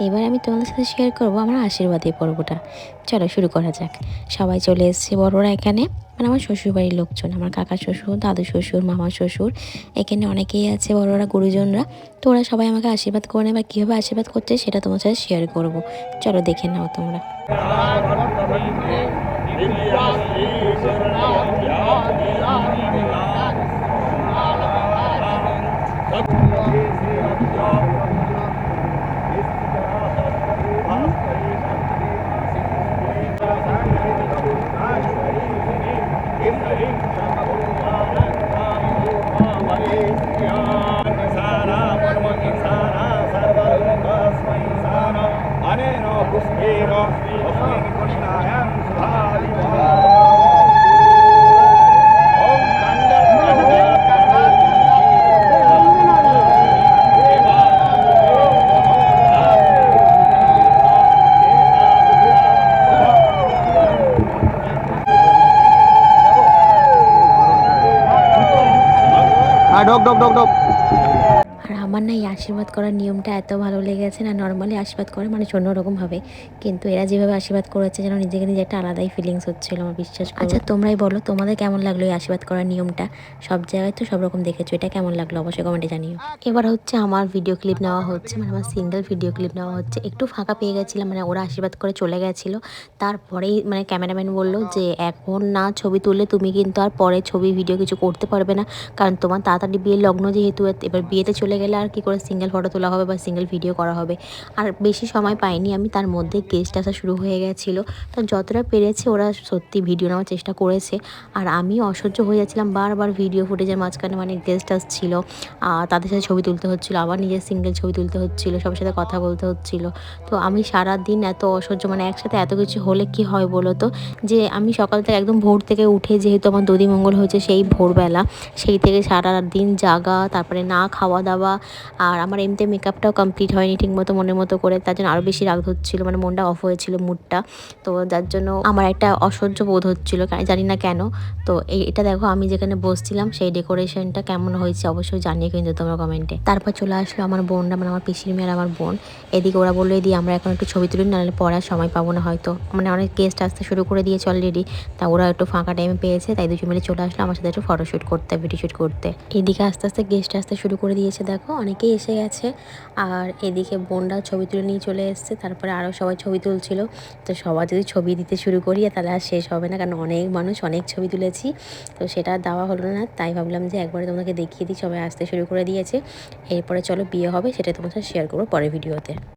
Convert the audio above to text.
এবার আমি তোমাদের সাথে শেয়ার করব আমার আশীর্বাদের পর্বটা চলো শুরু করা যাক সবাই চলে এসছে বড়রা এখানে মানে আমার শ্বশুরবাড়ির লোকজন আমার কাকা শ্বশুর দাদু শ্বশুর মামা শ্বশুর এখানে অনেকেই আছে বড়রা গুরুজনরা তো ওরা সবাই আমাকে আশীর্বাদ করে নেবে কীভাবে আশীর্বাদ করছে সেটা তোমার সাথে শেয়ার করব চলো দেখে নাও তোমরা đốt đốt đốt đốt আমার না এই আশীর্বাদ করার নিয়মটা এত ভালো লেগেছে না নর্মালি আশীর্বাদ করে মানে মানুষ অন্যরকমভাবে কিন্তু এরা যেভাবে আশীর্বাদ করেছে যেন নিজেকে নিজে একটা আলাদাই ফিলিংস হচ্ছিল আমার বিশ্বাস আচ্ছা তোমরাই বলো তোমাদের কেমন লাগল এই আশীর্বাদ করার নিয়মটা? সব জায়গায় তো সব রকম দেখেছ এটা কেমন লাগল? অবশ্যই কমেন্টে জানিও। এবার হচ্ছে আমার ভিডিও ক্লিপ নেওয়া হচ্ছে মানে আমার সিঙ্গেল ভিডিও ক্লিপ নেওয়া হচ্ছে। একটু ফাঁকা পেয়ে গেছিলাম মানে ওরা আশীর্বাদ করে চলে গেছিল। তারপরেই মানে ক্যামেরাম্যান বলল যে এখন না ছবি তুললে তুমি কিন্তু আর পরে ছবি ভিডিও কিছু করতে পারবে না। কারণ তোমার তাড়াতাড়ি বিয়ের লগ্ন যেহেতু এবার বিয়েতে চলে গেলে আর কি করে সিঙ্গেল ফটো তোলা হবে বা সিঙ্গেল ভিডিও করা হবে। আর বেশি সময় পাইনি আমি, তার মধ্যে গেস্ট আসা শুরু হয়ে গেছিল। তো যতটা পেরেছে ওরা সত্যি ভিডিও নেওয়ার চেষ্টা করেছে। আর আমি অসহ্য হয়ে যাচ্ছিলাম, বারবার ভিডিও ফুটেজের মাঝখানে মানে গেস্ট আসছিল তাদের সাথে ছবি তুলতে হচ্ছিল, আবার নিজের সিঙ্গেল ছবি তুলতে হচ্ছিল, সবার সাথে কথা বলতে হচ্ছিল। তো আমি সারা দিন এত অসহ্য মানে একসাথে এত কিছু হলে কি হয় বলো তো? যে আমি সকাল থেকে একদম ভোর থেকে উঠে যেহেতু আমার দধি মঙ্গল হয়েছে সেই ভোরবেলা, সেই থেকে সারা দিন জাগা, তারপরে না খাওয়া দাওয়া আর আমার এমনিতে মেকআপটাও কমপ্লিট হয়নি ঠিকমতো মনের মতো করে, তার জন্য আরও বেশি রাগ হচ্ছিল মানে মনটা অফ হয়েছিল মুডটা তো যার জন্য আমার একটা অসহ্য বোধ হচ্ছিল জানি না কেন। তো এটা দেখো আমি যেখানে বসছিলাম সেই ডেকোরেশনটা কেমন হয়েছে অবশ্যই জানিয়ে কিন্তু তোমরা কমেন্টে তারপর চলে আসলো আমার বোনরা মানে আমার পিসির মেয়ের আমার বোন। এদিকে ওরা বলল এদিকে আমরা এখন একটু ছবি তুলি, নাহলে পরে আর সময় পাবো না হয়তো। মানে অনেক গেস্ট আসতে শুরু করে দিয়েছে অলরেডি তা ওরা একটু ফাঁকা টাইমে পেয়েছে, তাই দুজন মিলে চলে আসলো আমার সাথে একটু ফটোশ্যুট করতে ভিডিও শ্যুট করতে। এদিকে আস্তে আস্তে গেস্ট আসতে শুরু করে দিয়েছে, দেখো। অনেকেই এসে গেছে। আর এদিকে বোনরা ছবি তুলে নিয়ে চলে এসছে। তারপরে আরও সবাই ছবি তুলছিল। তো সবাই যদি ছবি দিতে শুরু করি তাহলে আর শেষ হবে না। কারণ অনেক মানুষ অনেক ছবি তুলেছি। তো সেটা দেওয়া হলো না। তাই ভাবলাম যে একবারে তোমাকে দেখিয়ে দিই। সবাই আসতে শুরু করে দিয়েছে। এরপরে চলো বিয়ে হবে সেটা তোমার সাথে শেয়ার করব পরের ভিডিওতে।